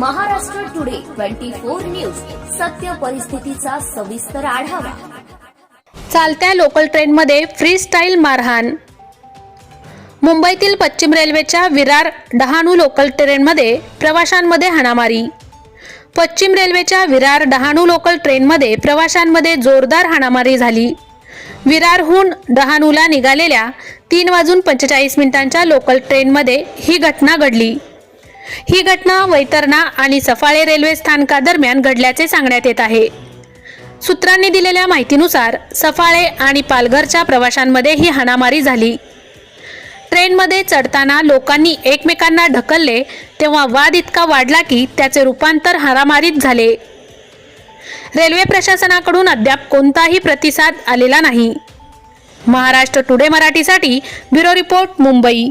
Twenty four news. सत्य परिस्थितीचा सविस्तर आढावा. चालत्या लोकल ट्रेनमध्ये फ्री स्टाईल मारहाण. मुंबईतील पश्चिम रेल्वेच्या विरार डहाणू लोकल ट्रेनमध्ये प्रवाशांमध्ये हाणामारी. पश्चिम रेल्वेच्या विरार डहाणू लोकल ट्रेनमध्ये प्रवाशांमध्ये जोरदार हाणामारी झाली. विरारहून डहाणूला निघालेल्या तीन वाजून पंचेचाळीस मिनिटांच्या लोकल ट्रेनमध्ये ही घटना घडली. ही घटना वैतरणा आणि सफाळे रेल्वे स्थानकादरम्यान घडल्याचे सांगण्यात येत आहे. सूत्रांनी दिलेल्या माहितीनुसार सफाळे आणि पालघरच्या प्रवाशांमध्ये ही हाणामारी झाली. ट्रेनमध्ये चढताना लोकांनी एकमेकांना ढकलले तेव्हा वाद इतका वाढला की त्याचे रूपांतर हारामारीत झाले. रेल्वे प्रशासनाकडून अद्याप कोणताही प्रतिसाद आलेला नाही. महाराष्ट्र टुडे मराठीसाठी bureau report Mumbai.